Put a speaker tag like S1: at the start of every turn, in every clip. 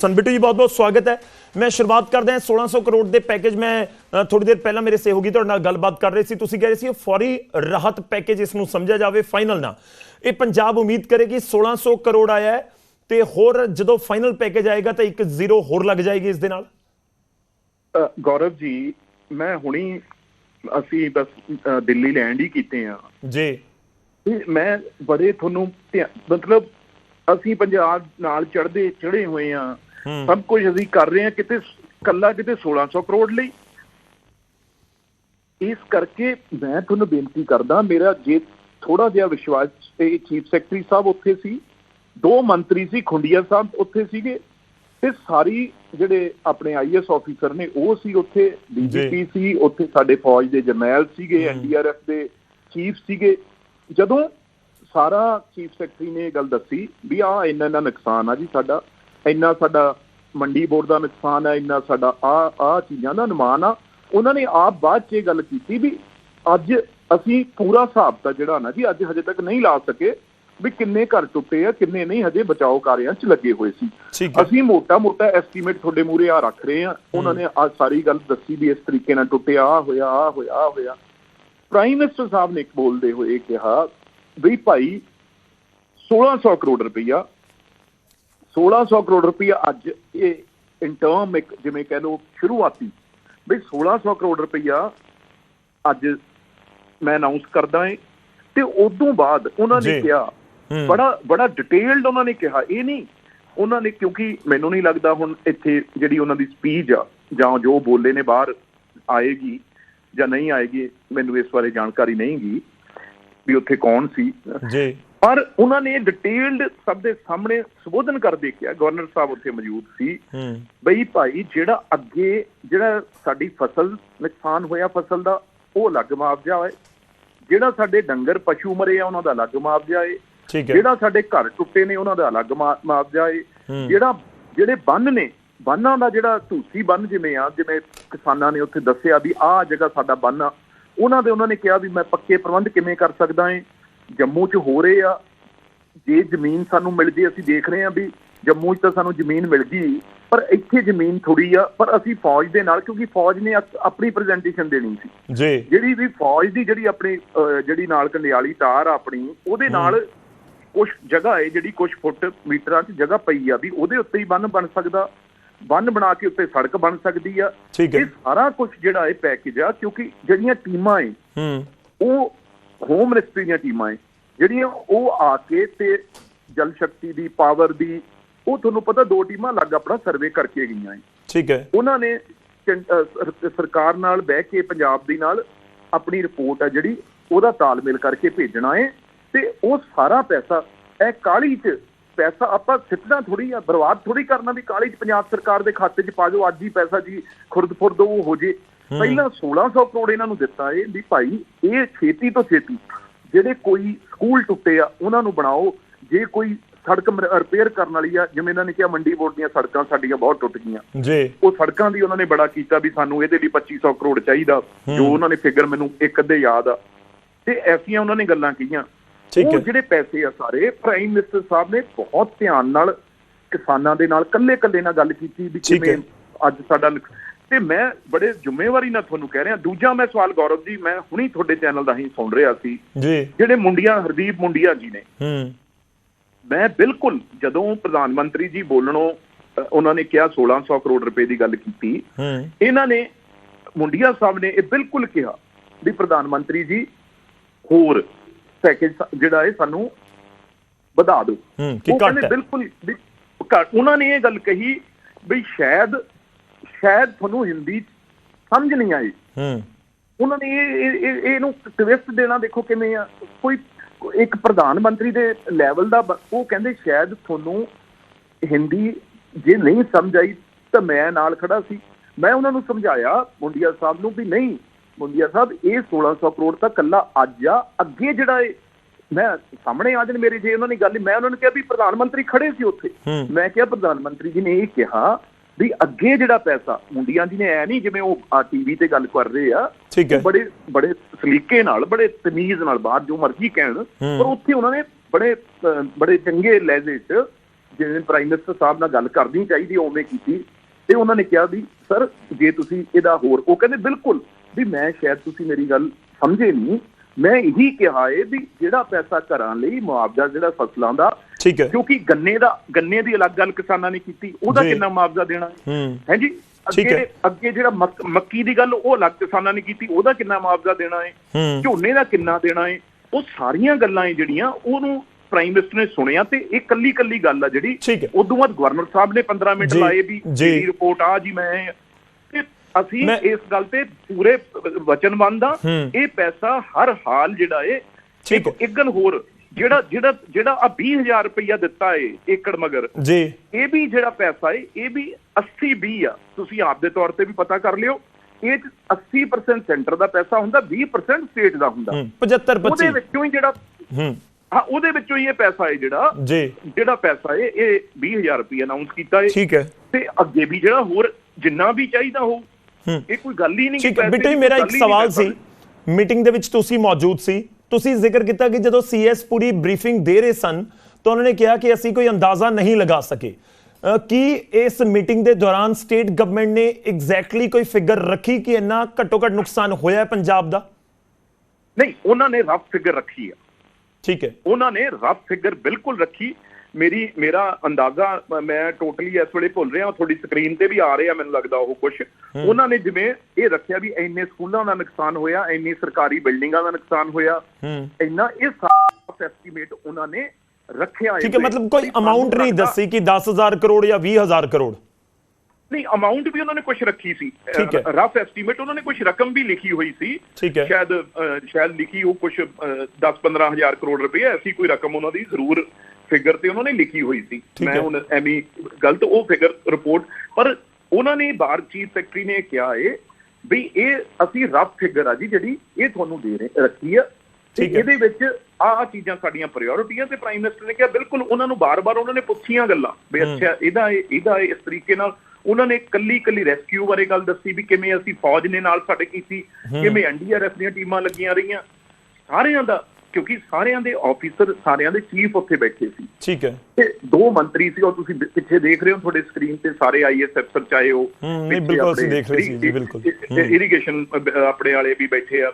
S1: ਸਨਬਿਟੂ ਜੀ ਬਹੁਤ ਬਹੁਤ ਸਵਾਗਤ ਹੈ। ਮੈਂ ਸ਼ੁਰੂਆਤ ਕਰਦਾ ਹਾਂ। 1600 ਕਰੋੜ ਦੇ ਪੈਕੇਜ ਮੈਂ ਥੋੜੀ ਦੇਰ ਪਹਿਲਾਂ ਮੇਰੇ ਸਹਿਯੋਗੀ ਤੁਹਾਡੇ ਨਾਲ ਗੱਲਬਾਤ ਕਰ ਰਹੇ ਸੀ। ਤੁਸੀਂ ਕਹਿ ਰਹੇ ਸੀ ਫੌਰੀ ਰਾਹਤ ਪੈਕੇਜ ਇਸ ਨੂੰ ਸਮਝਿਆ ਜਾਵੇ ਫਾਈਨਲ ਨਾ। ਇਹ ਪੰਜਾਬ ਉਮੀਦ ਕਰੇ ਕਿ 1600 ਕਰੋੜ ਆਇਆ ਹੈ ਤੇ ਹੋਰ ਜਦੋਂ ਫਾਈਨਲ ਪੈਕੇਜ ਆਏਗਾ ਤਾਂ ਇੱਕ ਜ਼ੀਰੋ ਹੋਰ ਲੱਗ ਜਾਏਗੀ ਇਸ ਦੇ ਨਾਲ।
S2: ਗੌਰਵ ਜੀ ਮੈਂ ਹੁਣੀ ਅਸੀਂ ਬਸ ਦਿੱਲੀ ਲੈਂਡ ਹੀ ਕੀਤੇ ਆ
S1: ਜੀ।
S2: ਮੈਂ ਬੜੇ ਤੁਹਾਨੂੰ ਮਤਲਬ ਅਸੀਂ ਪੰਜਾਬ ਨਾਲ ਚੜਦੇ ਚੜੇ ਹੋਏ ਆ। ਸਭ ਕੁਝ ਅਸੀਂ ਕਰ ਰਹੇ ਆ ਕਿਤੇ ਕੱਲਾ ਕਿਤੇ 1600 ਕਰੋੜ ਲਈ। ਇਸ ਕਰਕੇ ਮੈਂ ਤੁਹਾਨੂੰ ਬੇਨਤੀ ਕਰਦਾ ਮੇਰਾ ਜੇ ਥੋੜਾ ਜਿਹਾ ਵਿਸ਼ਵਾਸ ਤੇ ਚੀਫ ਸੈਕਟਰੀ ਸਾਹਿਬ ਉੱਥੇ ਸੀ ਦੋ ਮੰਤਰੀ ਸੀ ਖੁੰਡੀਆ ਸਾਹਿਬ ਉੱਥੇ ਸੀਗੇ ਤੇ ਸਾਰੀ ਜਿਹੜੇ ਆਪਣੇ ਆਈਐਸ ਆਫੀਸਰ ਨੇ ਉਹ ਸੀ ਉੱਥੇ ਡੀਜੀਪੀ ਸੀ ਉੱਥੇ ਸਾਡੇ ਫੌਜ ਦੇ ਜਰਨੈਲ ਸੀਗੇ ਐਨਡੀਆਰਐਫ ਦੇ ਚੀਫ ਸੀਗੇ। ਜਦੋਂ ਸਾਰਾ ਚੀਫ ਸੈਕਟਰੀ ਨੇ ਇਹ ਗੱਲ ਦੱਸੀ ਵੀ ਆ ਇੰਨਾ ਇੰਨਾ ਨੁਕਸਾਨ ਆ ਜੀ ਸਾਡਾ ਇੰਨਾ ਸਾਡਾ ਮੰਡੀ ਬੋਰਡ ਦਾ ਨੁਕਸਾਨ ਆ ਇੰਨਾ ਸਾਡਾ ਆ ਆ ਚੀਜ਼ਾਂ ਦਾ ਅਨੁਮਾਨ ਆ। ਉਹਨਾਂ ਨੇ ਆਪ ਬਾਅਦ 'ਚ ਇਹ ਗੱਲ ਕੀਤੀ ਵੀ ਅੱਜ ਅਸੀਂ ਪੂਰਾ ਹਿਸਾਬ ਤਾਂ ਜਿਹੜਾ ਨਾ ਜੀ ਅੱਜ ਹਜੇ ਤੱਕ ਨਹੀਂ ਲਾ ਸਕੇ ਵੀ ਕਿੰਨੇ ਘਰ ਟੁੱਟੇ ਆ ਕਿੰਨੇ ਨਹੀਂ ਹਜੇ ਬਚਾਓ ਕਾਰਿਆਂ 'ਚ ਲੱਗੇ ਹੋਏ ਸੀ।
S1: ਹੈ।
S2: ਅਸੀਂ ਮੋਟਾ ਮੋਟਾ ਐਸਟੀਮੇਟ ਤੁਹਾਡੇ ਮੂਰੇ ਆ ਰੱਖ ਰਹੇ ਆ ਉਹਨਾਂ ਨੇ ਆ ਸਾਰੀ ਗੱਲ ਦੱਸੀ ਵੀ ਇਸ ਤਰੀਕੇ ਨਾਲ ਟੁੱਟਿਆ ਆ ਹੋਇਆ ਆ ਹੋਇਆ ਆ ਹੋਇਆ। ਪ੍ਰਾਈਮ ਮਿਨਿਸਟਰ ਸਾਹਿਬ ਨੇ ਬੋਲਦੇ ਹੋਏ ਕਿਹਾ ਵੀ ਭਾਈ 1600 ਕਰੋੜ ਰੁਪਈਆ 1600 ਕਰੋੜ ਰੁਪਈਆ ਅੱਜ ਇਹ ਇਨ ਟਰਮ ਇੱਕ ਜਿਵੇਂ ਕਹਿ ਲਓ ਸ਼ੁਰੂਆਤੀ। ਵੀ 1600 ਕਰੋੜ ਰੁਪਈਆ ਅੱਜ ਮੈਂ ਅਨਾਉਂਸ ਕਰਦਾ ਹਾਂ ਤੇ ਉਦੋਂ ਬਾਅਦ ਉਹਨਾਂ ਨੇ। ਕਿਹਾ। ਬੜਾ ਬੜਾ ਡਿਟੇਲਡ ਉਹਨਾਂ ਨੇ ਕਿਹਾ। ਇਹ ਨਹੀਂ ਉਹਨਾਂ ਨੇ ਕਿਉਂਕਿ ਮੈਨੂੰ ਨਹੀਂ ਲੱਗਦਾ ਹੁਣ ਇੱਥੇ ਜਿਹੜੀ ਉਹਨਾਂ ਦੀ ਸਪੀਚ ਆ ਜਾਂ ਜੋ ਬੋਲੇ ਨੇ ਬਾਹਰ ਆਏਗੀ ਜਾਂ ਨਹੀਂ ਆਏਗੀ ਮੈਨੂੰ ਇਸ ਬਾਰੇ ਜਾਣਕਾਰੀ ਨਹੀਂ ਗੀ ਵੀ ਉੱਥੇ ਕੌਣ ਸੀ।
S1: ਜੀ।
S2: ਪਰ ਉਹਨਾਂ ਨੇ ਡਿਟੇਲਡ ਸਭ ਦੇ ਸਾਹਮਣੇ ਸੰਬੋਧਨ ਕਰਦੇ ਕਿਹਾ ਗਵਰਨਰ ਸਾਹਿਬ ਉੱਥੇ ਮੌਜੂਦ ਸੀ।
S1: ਹੂੰ।
S2: ਬਈ ਭਾਈ ਜਿਹੜਾ ਅੱਗੇ ਜਿਹੜਾ ਸਾਡੀ ਫਸਲ ਨੁਕਸਾਨ ਹੋਇਆ ਫਸਲ ਦਾ ਉਹ ਅਲੱਗ ਮੁਆਵਜ਼ਾ ਹੋਏ ਜਿਹੜਾ ਸਾਡੇ ਡੰਗਰ ਪਸ਼ੂ ਮਰੇ ਆ ਉਹਨਾਂ ਦਾ ਅਲੱਗ ਮੁਆਵਜ਼ਾ ਹੈ।
S1: ਹੈ।
S2: ਜਿਹੜਾ ਸਾਡੇ ਘਰ ਟੁੱਟੇ ਨੇ ਉਹਨਾਂ ਦਾ ਅਲੱਗ ਮੁਆ- ਮੁਆਵਜ਼ਾ ਹੈ।
S1: ਹੂੰ।
S2: ਜਿਹੜਾ ਜਿਹੜੇ ਬੰਨ ਨੇ ਬੰਨਾਂ ਦਾ ਜਿਹੜਾ ਧੂਸੀ ਬੰਨ ਜਿਵੇਂ ਆ ਜਿਵੇਂ ਕਿਸਾਨਾਂ ਨੇ ਉੱਥੇ ਦੱਸਿਆ ਵੀ ਆਹ ਜਗ੍ਹਾ ਸਾਡਾ ਬੰਨ ਆ ਉਹਨਾਂ ਦੇ ਉਹਨਾਂ ਨੇ ਕਿਹਾ ਵੀ ਮੈਂ ਪੱਕੇ ਪ੍ਰਬੰਧ ਕਿਵੇਂ ਕਰ ਸਕਦਾ ਹਾਂ? ਜੰਮੂ 'ਚ ਹੋ ਰਹੇ ਆ ਜੇ ਜ਼ਮੀਨ ਸਾਨੂੰ ਮਿਲ ਜੇ ਅਸੀਂ ਦੇਖ ਰਹੇ ਹਾਂ ਵੀ ਜੰਮੂ 'ਚ ਤਾਂ ਸਾਨੂੰ ਜ਼ਮੀਨ ਮਿਲ ਗਈ ਪਰ ਇੱਥੇ ਜ਼ਮੀਨ ਥੋੜੀ ਆ ਪਰ ਅਸੀਂ ਫੌਜ ਦੇ ਨਾਲ ਕਿਉਂਕਿ ਫੌਜ ਨੇ ਆਪਣੀ ਪ੍ਰੈਜੈਂਟੇਸ਼ਨ ਦੇਣੀ ਸੀ।
S1: ਜੀ।
S2: ਜਿਹੜੀ ਵੀ ਫੌਜ ਦੀ ਜਿਹੜੀ ਆਪਣੀ ਜਿਹੜੀ ਨਾਲ ਕੰਡਿਆਲੀ ਤਾਰ ਆ ਆਪਣੀ ਉਹਦੇ ਨਾਲ ਕੁਝ ਜਗ੍ਹਾ ਹੈ ਜਿਹੜੀ ਕੁਝ ਫੁੱਟ ਮੀਟਰਾਂ 'ਚ ਜਗ੍ਹਾ ਪਈ ਆ ਵੀ ਉਹਦੇ ਉੱਤੇ ਹੀ ਬੰਨ ਬਣ ਸਕਦਾ ਬੰਨ ਬਣਾ ਕੇ ਉੱਤੇ ਸੜਕ ਬਣ ਸਕਦੀ ਆ। ਇਹ ਸਾਰਾ ਕੁਝ ਜਿਹੜਾ ਇਹ ਪੈਕੇਜ ਆ ਕਿਉਂਕਿ ਜਿਹੜੀਆਂ ਟੀਮਾਂ ਹੈ
S1: ਹੂੰ।
S2: ਉਹ ਹੋਮ ਮਿਨਿਸਟਰੀ ਦੀਆਂ ਟੀਮਾਂ ਹੈ ਜਿਹੜੀਆਂ ਉਹ ਆ ਕੇ ਤੇ ਜਲ ਸ਼ਕਤੀ ਦੀ ਪਾਵਰ ਦੀ ਉਹ ਤੁਹਾਨੂੰ ਪਤਾ ਦੋ ਟੀਮਾਂ ਲੱਗ ਆਪਣਾ ਸਰਵੇ ਕਰਕੇ ਗਈਆਂ ਹੈ
S1: ਠੀਕ ਹੈ।
S2: ਉਹਨਾਂ ਨੇ ਸਰਕਾਰ ਨਾਲ ਬਹਿ ਕੇ ਪੰਜਾਬ ਦੀ ਨਾਲ ਆਪਣੀ ਰਿਪੋਰਟ ਹੈ ਜਿਹੜੀ ਉਹਦਾ ਤਾਲਮੇਲ ਕਰਕੇ ਭੇਜਣਾ ਹੈ ਤੇ ਉਹ ਸਾਰਾ ਪੈਸਾ ਇਹ ਕਾਲੀ 'ਚ ਪੈਸਾ ਆਪਾਂ ਸਿੱਟਣਾ ਥੋੜੀ ਆ ਬਰਬਾਦ ਥੋੜੀ ਕਰਨਾ ਵੀ ਕਾਲੀ 'ਚ। ਪੰਜਾਬ ਸਰਕਾਰ ਦੇ ਖਾਤੇ 'ਚ ਪਾ ਦਿਓ ਅੱਜ ਹੀ ਪੈਸਾ ਜੀ ਖੁਰਦ ਫੁਰਦ ਉਹ ਹੋ ਜੇ। ਪਹਿਲਾਂ 1600 ਕਰੋੜ ਇਹਨਾਂ ਨੂੰ ਦਿੱਤਾ ਏ ਵੀ ਭਾਈ ਇਹ ਛੇਤੀ ਤੋਂ ਛੇਤੀ ਜਿਹੜੇ ਕੋਈ ਸਕੂਲ ਟੁੱਟੇ ਆ ਉਹਨਾਂ ਨੂੰ ਬਣਾਓ। ਜੇ ਕੋਈ ਸੜਕ ਰਿਪੇਅਰ ਕਰਨ ਵਾਲੀ ਆ ਜਿਵੇਂ ਇਹਨਾਂ ਨੇ ਕਿਹਾ ਮੰਡੀ ਬੋਰਡ ਦੀਆਂ ਸੜਕਾਂ ਸਾਡੀਆਂ ਬਹੁਤ ਟੁੱਟ ਗਈਆਂ।
S1: ਜੀ।
S2: ਉਹ ਸੜਕਾਂ ਦੀ ਉਹਨਾਂ ਨੇ ਬੜਾ ਕੀਤਾ ਵੀ ਸਾਨੂੰ ਇਹਦੇ ਲਈ 2500 ਕਰੋੜ ਚਾਹੀਦਾ ਜੋ ਉਹਨਾਂ ਨੇ ਫਿਗਰ ਮੈਨੂੰ ਇੱਕ ਅੱਧੇ ਯਾਦ ਆ। ਤੇ ਐਸੀਆਂ ਉਹਨਾਂ ਨੇ ਗੱਲਾਂ ਕਹੀਆਂ।
S1: ਠੀਕ
S2: ਉਹ
S1: ਹੈ।
S2: ਜਿਹੜੇ ਪੈਸੇ ਆ ਸਾਰੇ ਪ੍ਰਾਈਮ ਮਿਨਿਸਟਰ ਸਾਹਿਬ ਨੇ ਬਹੁਤ ਧਿਆਨ ਨਾਲ ਕਿਸਾਨਾਂ ਦੇ ਨਾਲ ਕੱਲੇ-ਕੱਲੇ ਨਾਲ ਗੱਲ ਕੀਤੀ ਵੀ। ਕਿਵੇਂ ਅੱਜ ਸਾਡਾ ਤੇ ਮੈਂ ਬੜੇ ਜ਼ਿੰਮੇਵਾਰੀ ਨਾਲ ਤੁਹਾਨੂੰ ਕਹਿ ਰਿਹਾ ਦੂਜਾ ਮੈਂ ਸਵਾਲ ਗੌਰਵ ਜੀ ਮੈਂ ਹੁਣੀ ਤੁਹਾਡੇ ਚੈਨਲ ਦਾ ਹੀ ਸੁਣ ਰਿਹਾ ਸੀ।
S1: ਜੀ।
S2: ਜਿਹੜੇ ਮੁੰਡੀਆਂ ਹਰਦੀਪ ਮੁੰਡੀਆਂ ਜੀ ਨੇ।
S1: ਹੂੰ।
S2: ਮੈਂ ਬਿਲਕੁਲ ਜਦੋਂ ਪ੍ਰਧਾਨ ਮੰਤਰੀ ਜੀ ਬੋਲਣੋਂ ਉਹਨਾਂ ਨੇ ਕਿਹਾ 1600 ਕਰੋੜ ਰੁਪਏ ਦੀ ਗੱਲ ਕੀਤੀ।
S1: ਹੂੰ।
S2: ਇਹਨਾਂ ਨੇ ਮੁੰਡੀਆ ਸਾਹਿਬ ਨੇ ਇਹ ਬਿਲਕੁਲ ਕਿਹਾ ਵੀ ਪ੍ਰਧਾਨ ਮੰਤਰੀ ਜੀ ਹੋਰ ਪੈਕੇਜ ਜਿਹੜਾ ਹੈ ਸਾਨੂੰ ਵਧਾ ਦਿਓ।
S1: ਹੂੰ ਕੀ
S2: ਉਹ
S1: ਘੱਟ
S2: ਕਹਿੰਦੇ
S1: ਹੈ।
S2: ਬਿਲਕੁਲ ਉਹਨਾਂ ਨੇ ਇਹ ਗੱਲ ਕਹੀ ਵੀ ਸ਼ਾਇਦ ਸ਼ਾਇਦ ਤੁਹਾਨੂੰ ਹਿੰਦੀ ਸਮਝ ਨਹੀਂ ਆਈ।
S1: ਹੂੰ।
S2: ਉਹਨਾਂ ਨੇ ਇਹ ਇਹ- ਇਹ ਇਹਨੂੰ ਟਵਿਸਟ ਦੇਣਾ ਦੇਖੋ ਕਿਵੇਂ ਆ। ਕੋਈ ਇੱਕ ਪ੍ਰਧਾਨ ਮੰਤਰੀ ਦੇ ਲੈਵਲ ਦਾ ਉਹ ਕਹਿੰਦੇ ਸ਼ਾਇਦ ਤੁਹਾਨੂੰ ਹਿੰਦੀ ਜੇ ਨਹੀਂ ਸਮਝ ਆਈ ਤਾਂ ਮੈਂ ਨਾਲ ਖੜਾ ਸੀ। ਮੈਂ ਉਹਨਾਂ ਨੂੰ ਸਮਝਾਇਆ ਮੁੰਡੀਆ ਸਾਹਿਬ ਨੂੰ ਵੀ ਨਹੀਂ ਮੁੰਡੀਆ ਸਾਹਿਬ ਇਹ 1600 ਕਰੋੜ ਤਾਂ ਕੱਲਾ ਅੱਜ ਆ ਅੱਗੇ ਜਿਹੜਾ ਇਹ ਮੈਂ ਸਾਹਮਣੇ ਆ ਜਨ ਮੇਰੇ ਜੇ ਉਹਨਾਂ ਨੇ ਗੱਲ ਮੈਂ ਉਹਨਾਂ ਨੂੰ ਕਿਹਾ ਵੀ ਪ੍ਰਧਾਨ ਮੰਤਰੀ ਖੜੇ ਸੀ ਉੱਥੇ। ਮੈਂ ਕਿਹਾ ਪ੍ਰਧਾਨ ਮੰਤਰੀ ਜੀ ਨੇ ਇਹ ਕਿਹਾ ਵੀ ਅੱਗੇ ਜਿਹੜਾ ਪੈਸਾ ਮੁੰਡੀਆਂ ਜੀ ਨੇ ਐ ਨਹੀਂ ਜਿਵੇਂ ਉਹ ਆ ਟੀਵੀ ਤੇ ਗੱਲ ਕਰ ਰਹੇ ਆ ਬੜੇ ਬੜੇ ਸਲੀਕੇ ਨਾਲ ਬੜੇ ਤਮੀਜ਼ ਨਾਲ ਬਾਹਰ ਜੋ ਮਰਜ਼ੀ ਕਹਿਣ ਪਰ ਉੱਥੇ ਉਹਨਾਂ ਨੇ ਬੜੇ ਬੜੇ ਚੰਗੇ ਲਹਿਜੇ 'ਚ ਜਿਵੇਂ ਪ੍ਰਾਈਮ ਮਿਨਿਸਟਰ ਸਾਹਿਬ ਨਾਲ ਗੱਲ ਕਰਨੀ ਚਾਹੀਦੀ ਉਵੇਂ ਕੀਤੀ। ਤੇ ਉਹਨਾਂ ਨੇ ਕਿਹਾ ਵੀ ਸਰ ਜੇ ਤੁਸੀਂ ਇਹਦਾ ਹੋਰ ਉਹ ਕਹਿੰਦੇ ਬਿਲਕੁਲ ਵੀ ਮੈਂ ਸ਼ਾਇਦ ਤੁਸੀਂ ਮੇਰੀ ਗੱਲ ਸਮਝੇ ਨਹੀਂ ਮੈਂ ਇਹੀ ਕਿਹਾ ਏ ਵੀ ਜਿਹੜਾ ਪੈਸਾ ਘਰਾਂ ਲਈ ਮੁਆਵਜ਼ਾ ਜਿਹੜਾ ਫਸਲਾਂ ਦਾ
S1: ਠੀਕ ਹੈ
S2: ਕਿਉਂਕਿ ਗੰਨੇ ਦਾ ਗੰਨੇ ਦੀ ਅਲੱਗ ਗੱਲ ਕਿਸਾਨਾਂ ਨੇ ਕੀਤੀ ਉਹਦਾ। ਕਿੰਨਾ ਮੁਆਵਜ਼ਾ ਦੇਣਾ ਹੈ ਜੀ। ਅੱਗੇ ਅੱਗੇ ਜਿਹੜਾ ਮੱਕ- ਦੀ ਗੱਲ ਉਹ ਅਲੱਗ ਕਿਸਾਨਾਂ ਨੇ ਕੀਤੀ ਉਹਦਾ ਕਿੰਨਾ ਮੁਆਵਜ਼ਾ ਦੇਣਾ ਹੈ ਝੋਨੇ ਦਾ ਕਿੰਨਾ ਦੇਣਾ ਹੈ ਉਹ ਸਾਰੀਆਂ ਗੱਲਾਂ ਹੈ ਜਿਹੜੀਆਂ ਉਹਨੂੰ ਪ੍ਰਾਈਮ ਮਿਨਿਸਟਰ ਨੇ ਸੁਣਿਆ ਤੇ ਇਹ ਕੱਲੀ ਕੱਲੀ ਗੱਲ ਆ ਜਿਹੜੀ। ਉਦੋਂ ਬਾਅਦ ਗਵਰਨਰ ਸਾਹਿਬ ਨੇ 15 ਮਿੰਟ ਲਾਏ ਵੀ
S1: ਜੀ।
S2: ਮੇਰੀ ਰਿਪੋਰਟ ਆ ਜੀ ਮੈਂ ਤੇ ਅਸੀਂ ਇਸ ਗੱਲ ਤੇ ਪੂਰੇ ਵਚਨਬੰਦ ਆ
S1: ਹੂੰ।
S2: ਇਹ ਪੈਸਾ ਹਰ ਹਾਲ ਜਿਹੜਾ ਏ। ਇੱਕ ਇੱਕ ਗੱਲ ਹੋਰ ਜਿਹੜਾ ਜਿਹੜਾ ਜਿਹੜਾ ਆ 20000 ਰੁਪਇਆ ਦਿੱਤਾ ਏ ਏਕੜ ਮਗਰ
S1: ਜੀ।
S2: ਇਹ ਵੀ ਜਿਹੜਾ ਪੈਸਾ ਏ ਇਹ ਵੀ 80 20 ਆ। ਤੁਸੀਂ ਆਪ ਦੇ ਤੌਰ ਤੇ ਵੀ ਪਤਾ ਕਰ ਲਿਓ ਇਹ 'ਚ 80% ਸੈਂਟਰ ਦਾ ਪੈਸਾ ਹੁੰਦਾ 20% ਸਟੇਟ ਦਾ ਹੁੰਦਾ।
S1: ਹੂੰ 75
S2: ਉਹਦੇ
S1: 25
S2: ਵਿੱਚੋਂ ਹੀ ਜਿਹੜਾ
S1: ਹੂੰ।
S2: ਹਾਂ ਉਹਦੇ ਵਿੱਚੋਂ ਹੀ ਇਹ ਪੈਸਾ ਏ ਜਿਹੜਾ
S1: ਜੀ।
S2: ਜਿਹੜਾ ਪੈਸਾ ਏ ਇਹ 20000 ਰੁਪਏ ਅਨਾਉਂਸ ਕੀਤਾ ਏ।
S1: ਠੀਕ ਹੈ।
S2: ਤੇ ਅੱਗੇ ਵੀ ਜਿਹੜਾ ਹੋਰ ਜਿੰਨਾ ਵੀ ਚਾਹੀਦਾ ਹੋ। ਇਹ ਕੋਈ ਗੱਲ ਹੀ ਨਹੀਂ ਕਿ
S1: ਬਿੱਟੂ ਮੇਰਾ ਇੱਕ ਸਵਾਲ ਸੀ। ਮੀਟਿੰਗ ਦੇ ਵਿੱਚ ਤੁਸੀਂ ਮੌਜੂਦ ਸੀ। ਤੁਸੀਂ ਜ਼ਿਕਰ ਕੀਤਾ ਕਿ ਜਦੋਂ ਸੀਐਸ ਪੂਰੀ ਬਰੀਫਿੰਗ ਦੇ ਰਹੇ ਸਨ ਤਾਂ ਉਹਨਾਂ ਨੇ ਕਿਹਾ ਕਿ ਅਸੀਂ ਕੋਈ ਅੰਦਾਜ਼ਾ ਨਹੀਂ ਲਗਾ ਸਕੇ। ਕੀ ਇਸ ਮੀਟਿੰਗ ਦੇ ਦੌਰਾਨ ਸਟੇਟ ਗਵਰਨਮੈਂਟ ਨੇ ਐਗਜ਼ੈਕਟਲੀ ਕੋਈ ਫਿਗਰ ਰੱਖੀ ਕਿ ਇੰਨਾ ਘੱਟੋ ਘੱਟ ਨੁਕਸਾਨ ਹੋਇਆ ਹੈ ਪੰਜਾਬ ਦਾ?
S2: ਨਹੀਂ ਉਹਨਾਂ ਨੇ ਰਫ ਫਿਗਰ ਰੱਖੀ ਆ।
S1: ਠੀਕ ਹੈ।
S2: ਉਹਨਾਂ ਨੇ ਰਫ ਫਿਗਰ ਬਿਲਕੁਲ ਰੱਖੀ। ਮੇਰੀ ਮੇਰਾ ਅੰਦਾਜ਼ਾ ਮ- ਟੋਟਲੀ ਇਸ ਵੇਲੇ ਭੁੱਲ ਰਿਹਾ ਤੁਹਾਡੀ ਸਕਰੀਨ ਤੇ ਵੀ ਆ ਰਿਹਾ ਮੈਨੂੰ ਲੱਗਦਾ ਉਹ ਕੁਝ ਉਹਨਾਂ ਨੇ ਜਿਵੇਂ ਇਹ ਰੱਖਿਆ ਵੀ ਇੰਨੇ ਸਕੂਲਾਂ ਦਾ ਨੁਕਸਾਨ ਹੋਇਆ ਇੰਨੀ ਸਰਕਾਰੀ ਬਿਲਡਿੰਗਾਂ ਦਾ ਨੁਕਸਾਨ ਹੋਇਆ ਇੰਨਾ ਇਹ ਐਸਟੀਮੇਟ ਉਹਨਾਂ ਨੇ ਰੱਖਿਆ
S1: ਠੀਕ ਹੈ। ਮਤਲਬ ਕੋਈ ਅਮਾਉਂਟ ਨਹੀਂ ਦੱਸੀ ਕਿ 10000 ਕਰੋੜ ਜਾਂ 20000 ਕਰੋੜ
S2: ਨਹੀਂ ਅਮਾਉਂਟ ਵੀ ਉਹਨਾਂ ਨੇ ਕੁਝ ਰੱਖੀ ਸੀ। ਰਫ ਐਸਟੀਮੇਟ ਉਹਨਾਂ ਨੇ ਕੁਝ ਰਕਮ ਵੀ ਲਿਖੀ ਹੋਈ ਸੀ। ਸ਼ਾਇਦ ਸ਼ਾਇਦ ਲਿਖੀ ਉਹ ਕੁਝ 10-15 ਹਜ਼ਾਰ ਕਰੋੜ ਰੁਪਏ ਐਸੀ ਕੋਈ ਰਕਮ ਉਹਨਾਂ ਦੀ ਜ਼ਰੂਰ ਫਿਗਰ ਤੇ ਉਹਨਾਂ ਨੇ ਲਿਖੀ ਹੋਈ ਸੀ। ਮੈਂ। ਹੁਣ ਐਵੇਂ ਗਲਤ ਉਹ ਫਿਗਰ ਰਿਪੋਰਟ ਪਰ ਉਹਨਾਂ ਨੇ ਬਾਰ ਚੀਫ ਸੈਕਟਰੀ ਨੇ ਕਿਹਾ ਏ ਵੀ ਇਹ ਅਸੀਂ ਰਫ ਫਿਗਰ ਆ ਜੀ ਜਿਹੜੀ ਇਹ ਤੁਹਾਨੂੰ ਦੇ ਰਹੇ ਰੱਖੀ ਆ। ਤੇ। ਇਹਦੇ ਵਿੱਚ ਆਹ ਚੀਜ਼ਾਂ ਸਾਡੀਆਂ ਪ੍ਰਾਇੋਰਟੀਆਂ ਤੇ ਪ੍ਰਾਈਮ ਮਿਨਿਸਟਰ ਨੇ ਕਿਹਾ ਬਿਲਕੁਲ ਉਹਨਾਂ ਨੂੰ ਬਾਰ-ਬਾਰ ਉਹਨਾਂ ਨੇ ਪੁੱਛੀਆਂ ਗੱਲਾਂ ਵੀ ਅੱਛਾ ਇਹਦਾ ਇਹ- ਇਹਦਾ ਇਹ ਇਸ ਤਰੀਕੇ ਨਾਲ ਉਹਨਾਂ ਨੇ ਕੱਲੀ ਕੱਲੀ ਰੈਸਕਿਊ ਬਾਰੇ ਗੱਲ ਦੱਸੀ ਵੀ ਕਿਵੇਂ ਅਸੀਂ ਫੌਜ ਨੇ ਨਾਲ ਸਾਡੇ ਕੀਤੀ ਕਿਵੇਂ ਐਨਡੀਆਰਐਫ ਦੀਆਂ ਟੀਮਾਂ ਲੱਗੀਆਂ ਰਹੀਆਂ। ਸਾਰਿਆਂ ਦਾ ਕਿਉਂਕਿ ਸਾਰਿਆਂ ਦੇ ਆਫੀਸਰ ਸਾਰਿਆਂ ਦੇ ਚੀਫ ਉੱਥੇ ਬੈਠੇ ਸੀ।
S1: ਠੀਕ ਹੈ।
S2: ਤੇ ਦੋ ਮੰਤਰੀ ਸੀ ਉਹ ਤੁਸੀਂ ਪਿੱਛੇ ਦੇਖ ਰਹੇ ਹੋ ਤੁਹਾਡੇ ਸਕਰੀਨ ਤੇ ਸਾਰੇ ਆਈਐਸ ਅਫਸਰ ਚਾਹੇ ਉਹ
S1: ਨਹੀਂ, ਬਿਲਕੁਲ ਅਸੀਂ ਦੇਖ ਰਹੇ ਸੀ ਜੀ, ਬਿਲਕੁਲ।
S2: ਇਰੀਗੇਸ਼ਨ ਆਪਣੇ ਵਾਲੇ ਵੀ ਬੈਠੇ ਆ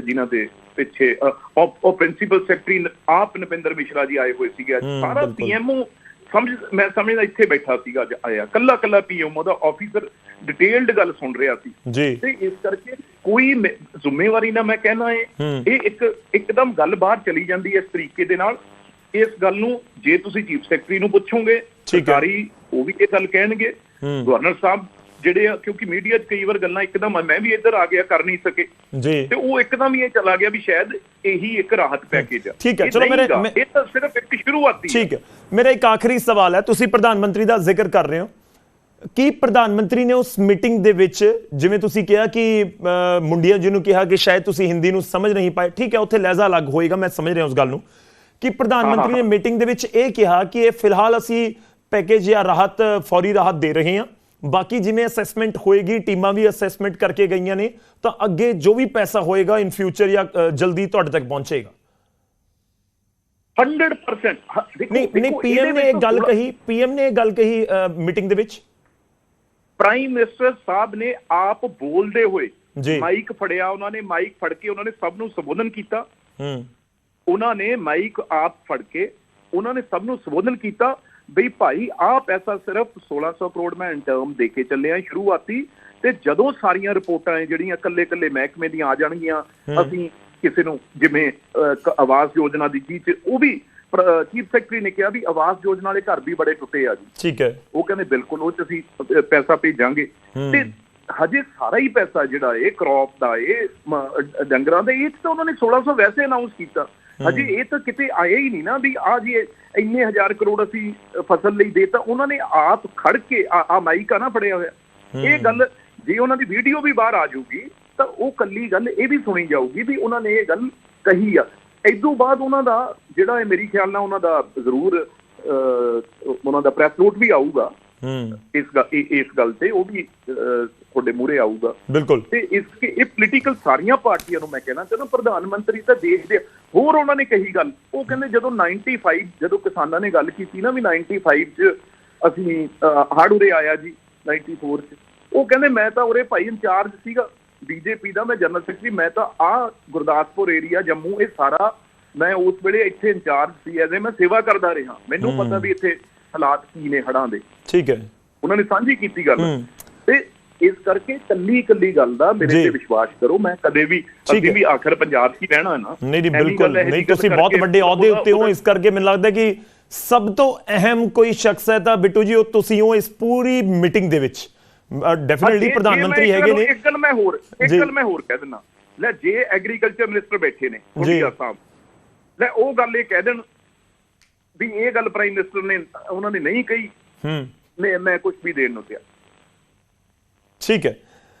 S2: ਜਿਨ੍ਹਾਂ ਦੇ ਪਿੱਛੇ ਉਹ ਪ੍ਰਿੰਸੀਪਲ ਸੈਕਟਰੀ ਆਪ ਨਪਿੰਦਰ ਮਿਸ਼ਰਾ ਜੀ ਆਏ ਹੋਏ ਸੀਗੇ ਸਾਰਾ। ਪੀਐਮਓ ਸਮਝ ਮੈਂ ਸਮਝਦਾ ਇੱਥੇ ਬੈਠਾ ਸੀਗਾ ਅੱਜ ਆਇਆ। ਕੱਲਾ ਕੱਲਾ ਪੀਐਮਓ ਦਾ ਆਫੀਸਰ ਡਿਟੇਲਡ ਗੱਲ ਸੁਣ ਰਿਹਾ ਸੀ।
S1: ਜੀ।
S2: ਤੇ ਇਸ ਕਰਕੇ ਕੋਈ ਜ਼ਿੰਮੇਵਾਰੀ ਨਾ ਮੈਂ ਕਹਿਣਾ ਹੈ। ਇਹ ਇੱਕ ਇੱਕਦਮ ਗੱਲ ਬਾਹਰ ਚਲੀ ਜਾਂਦੀ ਹੈ ਇਸ ਤਰੀਕੇ ਦੇ ਨਾਲ। ਇਸ ਗੱਲ ਨੂੰ ਜੇ ਤੁਸੀਂ ਚੀਫ ਸੈਕਟਰੀ ਨੂੰ ਪੁੱਛੋਗੇ। ਸਰਕਾਰੀ ਉਹ ਵੀ ਇਹ ਗੱਲ ਕਹਿਣਗੇ। ਗਵਰਨਰ ਸਾਹਿਬ ਜਿਹੜੇ ਆ ਕਿਉਂਕਿ ਮੀਡੀਆ 'ਚ ਕਈ ਵਾਰ ਗੱਲਾਂ ਇੱਕਦਮ ਮੈਂ ਵੀ ਇੱਧਰ ਆ ਗਿਆ ਕਰ ਨਹੀਂ ਸਕੇ।
S1: ਜੀ।
S2: ਤੇ ਉਹ ਇੱਕਦਮ ਹੀ ਇਹ ਚਲਾ ਗਿਆ ਵੀ ਸ਼ਾਇਦ ਇਹੀ ਇੱਕ ਰਾਹਤ ਪੈਕੇਜ ਆ।
S1: ਠੀਕ ਹੈ, ਚਲੋ ਮੇਰੇ-
S2: ਇਹ ਤਾਂ ਸਿਰਫ ਇੱਕ ਸ਼ੁਰੂਆਤੀ।
S1: ਠੀਕ ਹੈ। ਮੇਰਾ ਇੱਕ ਆਖਰੀ ਸਵਾਲ ਹੈ। ਤੁਸੀਂ ਪ੍ਰਧਾਨ ਮੰਤਰੀ ਦਾ ਜ਼ਿਕਰ ਕਰ ਰਹੇ ਹੋ। ਕੀ ਪ੍ਰਧਾਨ ਮੰਤਰੀ ਨੇ ਉਸ ਮੀਟਿੰਗ ਦੇ ਵਿੱਚ ਜਿਵੇਂ ਤੁਸੀਂ ਕਿਹਾ ਕਿ ਮੁੰਡਿਆਂ ਜੀ ਨੂੰ ਕਿਹਾ ਕਿ ਸ਼ਾਇਦ ਤੁਸੀਂ ਹਿੰਦੀ ਨੂੰ ਸਮਝ ਨਹੀਂ ਪਾਏ ਠੀਕ ਹੈ ਉੱਥੇ ਲਹਿਜ਼ਾ ਅਲੱਗ ਹੋਏਗਾ ਮੈਂ ਸਮਝ ਰਿਹਾ ਉਸ ਗੱਲ ਨੂੰ। ਕਿ ਪ੍ਰਧਾਨ ਮੰਤਰੀ ਨੇ। ਮੀਟਿੰਗ ਦੇ ਵਿੱਚ ਇਹ ਕਿਹਾ ਕਿ ਇਹ ਫਿਲਹਾਲ ਅਸੀਂ ਪੈਕੇਜ ਜਾਂ ਰਾਹਤ ਫੌਰੀ ਰਾਹਤ ਦੇ ਰਹੇ ਹਾਂ। ਬਾਕੀ ਜਿਵੇਂ ਅਸੈਸਮੈਂਟ ਹੋਏਗੀ ਟੀਮਾਂ ਵੀ ਅਸੈਸਮੈਂਟ ਕਰਕੇ ਗਈਆਂ ਨੇ ਤਾਂ ਅੱਗੇ ਜੋ ਵੀ ਪੈਸਾ ਹੋਏਗਾ ਇਨ ਫਿਊਚਰ ਜਾਂ ਜਲਦੀ ਤੁਹਾਡੇ ਤੱਕ ਪਹੁੰਚੇਗਾ।
S2: 100% ਹਾਂ, ਦੇਖੋ-
S1: ਨਹੀਂ ਨਹੀਂ ਪੀਐਮ ਨੇ
S2: ਵਿੱਚ
S1: ਗੱਲ ਕਹੀ ਪੀਐਮ ਨੇ ਇਹ ਗੱਲ ਕਹੀ ਮੀਟਿੰਗ ਦੇ ਵਿੱਚ।
S2: ਪ੍ਰਾਈਮ ਮਿਨਿਸਟਰ ਸਾਹਿਬ ਨੇ ਆਪ ਬੋਲਦੇ ਹੋਏ। ਮਾਈਕ ਫੜਿਆ ਉਹਨਾਂ ਨੇ ਮਾਈਕ ਫੜ ਕੇ ਉਹਨਾਂ ਨੇ ਸਭ ਨੂੰ ਸੰਬੋਧਨ ਕੀਤਾ।
S1: ਹੂੰ।
S2: ਉਹਨਾਂ ਨੇ ਮਾਈਕ ਆਪ ਫੜ ਕੇ ਉਹਨਾਂ ਨੇ ਸਭ ਨੂੰ ਸੰਬੋਧਨ ਕੀਤਾ ਬਈ ਭਾਈ ਆਹ ਪੈਸਾ ਸਿਰਫ 1600 ਕਰੋੜ ਮੈਂ ਇੰਟਰਮ ਦੇ ਕੇ ਚੱਲਿਆ ਸ਼ੁਰੂਆਤੀ ਤੇ ਜਦੋਂ ਸਾਰੀਆਂ ਰਿਪੋਰਟਾਂ ਜਿਹੜੀਆਂ ਕੱਲੇ-ਕੱਲੇ ਮਹਿਕਮੇ ਦੀਆਂ ਆ ਜਾਣਗੀਆਂ ਅਸੀਂ ਕਿਸੇ ਨੂੰ ਜਿਵੇਂ ਆਵਾਸ ਯੋਜਨਾ ਦੀ ਜੀ ਚ ਉਹ ਵੀ ਚੀਫ ਸੈਕਟਰੀ ਨੇ ਕਿਹਾ ਵੀ ਆਵਾਸ ਯੋਜਨਾ ਵਾਲੇ ਘਰ ਵੀ ਬੜੇ ਟੁੱਟੇ ਆ ਜੀ।
S1: ਠੀਕ ਹੈ।
S2: ਉਹ ਕਹਿੰਦੇ ਬਿਲਕੁਲ ਉਹ ਚ ਅਸੀਂ ਪੈਸਾ ਭੇਜਾਂਗੇ। ਤੇ ਹਜੇ ਸਾਰਾ ਹੀ ਪੈਸਾ ਜਿਹੜਾ ਇਹ ਕ੍ਰੌਪ ਦਾ ਇਹ ਡੰਗਰਾਂ ਦੇ ਇਹ ਤਾਂ ਉਹਨਾਂ ਨੇ 1600 ਵੈਸੇ ਅਨਾਉਂਸ ਕੀਤਾ। ਹਜੇ ਇਹ ਤਾਂ ਕਿਤੇ ਆਇਆ ਹੀ ਨਹੀਂ ਨਾ ਵੀ ਆ ਜੀ ਇੰਨੇ ਹਜ਼ਾਰ ਕਰੋੜ ਅਸੀਂ ਫਸਲ ਲਈ ਦੇਤਾ ਉਹਨਾਂ ਨੇ ਆਪ ਖੜ ਕੇ ਆ ਮਾਈਕ ਆ ਨਾ ਫੜਿਆ ਹੋਇਆ। ਇਹ ਗੱਲ ਜੇ ਉਹਨਾਂ ਦੀ ਵੀਡੀਓ ਵੀ ਬਾਹਰ ਆ ਜਾਊਗੀ ਤਾਂ ਉਹ ਕੱਲੀ ਗੱਲ ਇਹ ਵੀ ਸੁਣੀ ਜਾਊਗੀ ਵੀ ਉਹਨਾਂ ਨੇ ਇਹ ਗੱਲ ਕਹੀ ਆ। ਇਦੋਂ ਬਾਅਦ ਉਹਨਾਂ ਦਾ ਜਿਹੜਾ ਇਹ ਮੇਰੀ ਖਿਆਲ ਨਾਲ ਉਹਨਾਂ ਦਾ ਜ਼ਰੂਰ ਉਹਨਾਂ ਦਾ ਪ੍ਰੈਸ ਨੋਟ ਵੀ ਆਊਗਾ।
S1: ਹੂੰ।
S2: ਇਸ ਇਸ ਗੱਲ ਤੇ ਉਹ ਵੀ ਤੁਹਾਡੇ ਮੂਹਰੇ ਆਊਗਾ।
S1: ਬਿਲਕੁਲ।
S2: ਤੇ ਇਸ ਕੇ ਇਹ ਪੋਲੀਟੀਕਲ ਸਾਰੀਆਂ ਪਾਰਟੀਆਂ ਨੂੰ ਮੈਂ ਕਹਿਣਾ ਚਾਹੁੰਦਾ ਪ੍ਰਧਾਨ ਮੰਤਰੀ ਤਾਂ ਦੇਸ਼ ਦੇ ਹੋਰ ਉਹਨਾਂ ਨੇ ਕਹੀ ਗੱਲ ਉਹ ਕਹਿੰਦੇ ਜਦੋਂ 95 ਜਦੋਂ ਕਿਸਾਨਾਂ ਨੇ ਗੱਲ ਕੀਤੀ ਨਾ ਵੀ 95 ਚ ਅਸੀਂ ਹੜ ਉਰੇ ਆਇਆ ਜੀ 94 ਚ ਉਹ ਕਹਿੰਦੇ ਮੈਂ ਤਾਂ ਉਰੇ ਭਾਈ ਇੰਚਾਰਜ ਸੀਗਾ। ਬੀਜੇਪੀ ਦਾ ਮੈਂ ਜਨਰਲ ਸੈਕਟਰੀ ਮੈਂ ਤਾਂ ਆ ਗੁਰਦਾਸਪੁਰ ਏਰੀਆ ਜੰਮੂ ਇਹ ਸਾਰਾ ਮੈਂ ਉਸ ਵੇਲੇ ਇੱਥੇ ਇੰਚਾਰਜ ਸੀ ਐਜ਼ ਮੈਂ ਸੇਵਾ ਕਰਦਾ ਰਿਹਾ। ਮੈਨੂੰ ਪਤਾ ਵੀ ਇੱਥੇ ਹਾਲਾਤ ਕੀ ਨੇ ਹੜਾਂ ਦੇ।
S1: ਠੀਕ ਹੈ।
S2: ਉਹਨਾਂ ਨੇ ਸਾਂਝੀ ਕੀਤੀ ਗੱਲ। ਤੇ ਇਸ ਕਰਕੇ ਕੱਲੀ ਕੱਲੀ ਗੱਲ ਦਾ ਮੇਰੇ। ਤੇ ਵਿਸ਼ਵਾਸ ਕਰੋ ਮੈਂ ਕਦੇ ਵੀ ਅਸੀਂ। ਵੀ ਆਖਰ ਪੰਜਾਬ 'ਚ ਹੀ ਰਹਿਣਾ ਨਾ।
S1: ਨਹੀਂ ਨਹੀਂ ਬਿਲਕੁਲ। ਨਹੀਂ ਤੁਸੀਂ ਬਹੁਤ ਵੱਡੇ ਅਹੁਦੇ ਉੱਤੇ ਹੋ ਇਸ ਕਰਕੇ ਮੈਨੂੰ ਲੱਗਦਾ ਕਿ ਸਭ ਤੋਂ ਅਹਿਮ ਕੋਈ ਸ਼ਖਸ ਹੈ ਤਾਂ ਬਿੱਟੂ ਜੀ ਉਹ ਤੁਸੀਂ ਹੋ ਇਸ ਪੂਰੀ ਮੀਟਿੰਗ ਦੇ ਵਿੱਚ। ਡੈਫੀਨਿਟਲੀ ਪ੍ਰਧਾਨ ਮੰਤਰੀ ਹੈਗੇ ਨੇ।
S2: ਇੱਕ ਗੱਲ ਮੈਂ ਹੋਰ ਇੱਕ। ਗੱਲ ਮੈਂ ਹੋਰ ਕਹਿ ਦਿੰਦਾ। ਲੈ ਜੇ ਐਗਰੀਕਲਚਰ ਮਿਨਿਸਟਰ ਬੈਠੇ ਨੇ ਗੁਰਦੀਆ ਸਾਹਿਬ ਲੈ ਉਹ ਗੱਲ ਇਹ ਕਹਿ ਦੇਣ ਵੀ ਇਹ ਗੱਲ ਪ੍ਰਾਈਮ ਮਿਨਿਸਟਰ ਨੇ ਉਹਨਾਂ ਨੇ ਨਹੀਂ ਕਹੀ।
S1: ਹੂੰ।
S2: ਮੈਂ ਮੈਂ ਕੁਝ ਵੀ ਦੇਣ ਨੂੰ ਤਿਆਰ।
S1: ਠੀਕ ਹੈ।